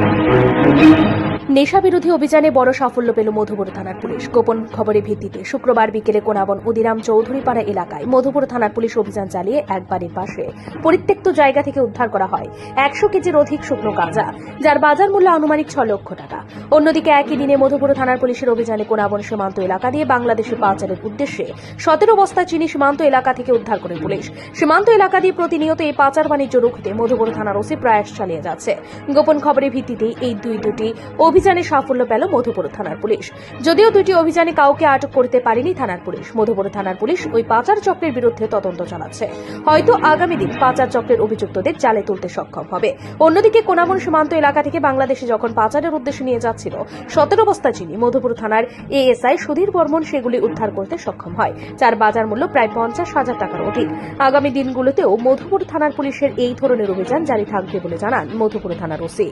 Thank you. নেশা বিরোধী অভিযানে বড় সাফল্য পেল মধুপুর থানার পুলিশ। গোপন খবরের ভিত্তিতে শুক্রবার বিকেলে কোনাবন উদিরাম চৌধুরীপাড়া এলাকায় মধুপুর থানার পুলিশ অভিযান চালিয়ে এক বাড়ির পাশে পরিত্যক্ত জায়গা থেকে উদ্ধার করা হয় একশো কেজির অধিক শুকনো গাঁজা, যার বাজার মূল্য আনুমানিক ছ লক্ষ টাকা। অন্যদিকে একই দিনে মধুপুর থানার পুলিশের অভিযানে কোনাবন সীমান্ত এলাকা দিয়ে বাংলাদেশে পাচারের উদ্দেশ্যে সতেরো বস্তা চিনি সীমান্ত এলাকা থেকে উদ্ধার করে পুলিশ। সীমান্ত এলাকা দিয়ে প্রতিনিয়ত এই পাচার বাণিজ্য রুখতে মধুপুর থানার ওসি প্রয়াস চালিয়ে যাচ্ছে। গোপন খবরের ভিত্তিতে এই দুই দুটি অভিযানে সাফল্য পেল মধুপুর থানার পুলিশ। যদিও দুটি অভিযানে কাউকে আটক করতে পারেনি থানার পুলিশ। মধুপুর থানার পুলিশ ওই পাচার চক্রের বিরুদ্ধে তদন্ত চালাচ্ছে। হয়তো আগামী দিন পাচার চক্রের অভিযুক্তদের জালে তুলতে সক্ষম হবে। অন্যদিকে কোনাবন সীমান্ত এলাকা থেকে বাংলাদেশে যখন পাচারের উদ্দেশ্যে নিয়ে যাচ্ছিল, সতেরো বস্তা চিনি মধুপুর থানার এএসআই সুধীর বর্মন সেগুলি উদ্ধার করতে সক্ষম হয়, যার বাজার মূল্য প্রায় পঞ্চাশ হাজার টাকার অধিক। আগামী দিনগুলোতেও মধুপুর থানার পুলিশের এই ধরনের অভিযান জারি থাকবে বলে জানান মধুপুর থানার ওসি।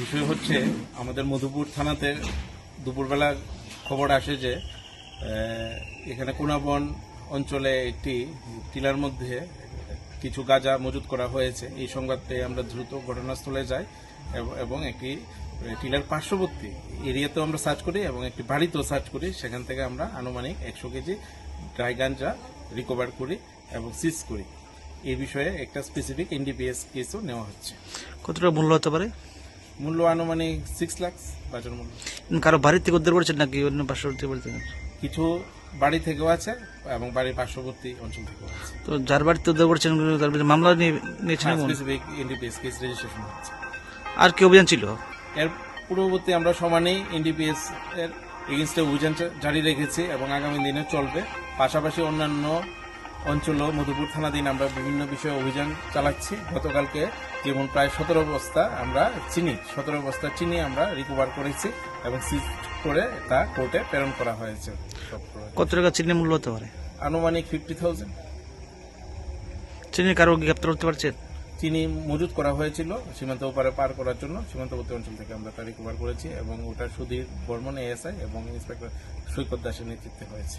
বিষয় হচ্ছে, আমাদের মধুপুর থানাতে দুপুরবেলা খবর আসে যে এখানে কোনাবন অঞ্চলে একটি টিলার মধ্যে কিছু গাঁজা মজুত করা হয়েছে। এই সংবাদ পেয়ে আমরা দ্রুত ঘটনাস্থলে যাই এবং একটি টিলার পার্শ্ববর্তী এরিয়াতেও আমরা সার্চ করি এবং একটি বাড়িতেও সার্চ করি। সেখান থেকে আমরা আনুমানিক একশো কেজি ড্রাই গাঞ্জা রিকভার করি এবং সিজ করি। এই বিষয়ে একটা স্পেসিফিক এনডিপিএস কেসও নেওয়া হচ্ছে। কতটা মূল্য হতে পারে? মূল্য আনুমানিক সিক্স লাখ বাজার মূল্য। কারও বাড়ির থেকে উদ্ধার করেছেন নাকি অন্য পার্শ্ববর্তী বাড়ি থেকে কিছু বাড়ি থেকেও আছে এবং বাড়ির পার্শ্ববর্তী অঞ্চল থেকেও আছে। তো যার বাড়িতে উদ্ধার করেছেন তার বিরুদ্ধে মামলা নিয়ে নিয়েছেন? স্পেসিফিক এনডিপিএস কেস রেজিস্ট্রেশন হচ্ছে। আর কি অভিযান ছিল? এর পূর্ববর্তী আমরা সমানেই এনডিপিএস এর এগেনস্টে অভিযান জারি রেখেছি এবং আগামী দিনে চলবে। পাশাপাশি অন্যান্য অঞ্চলও মধুপুর থানাধীন আমরা বিভিন্ন বিষয়ে অভিযান চালাচ্ছি। গতকালকে যেমন প্রায় সতেরো বস্তা আমরা চিনি সতেরো বস্তা চিনি আমরা রিকভার করেছি এবং সিজ করে তা কোর্টে প্রেরণ করা হয়েছে। কত টাকা চিনি মূল্য হতে পারে? আনুমানিক ফিফটি থাউজেন্ড চিনি কারও গ্রেপ্তার করতে পারছেন চিনি মজুত করা হয়েছিল সীমান্ত ওপারে পার করার জন্য। সীমান্তবর্তী অঞ্চল থেকে আমরা তা রিকভার করেছি এবং ওটা সুধীর বর্মন এএসআই এবং ইন্সপেক্টর সৈকত দাসের নেতৃত্বে হয়েছে।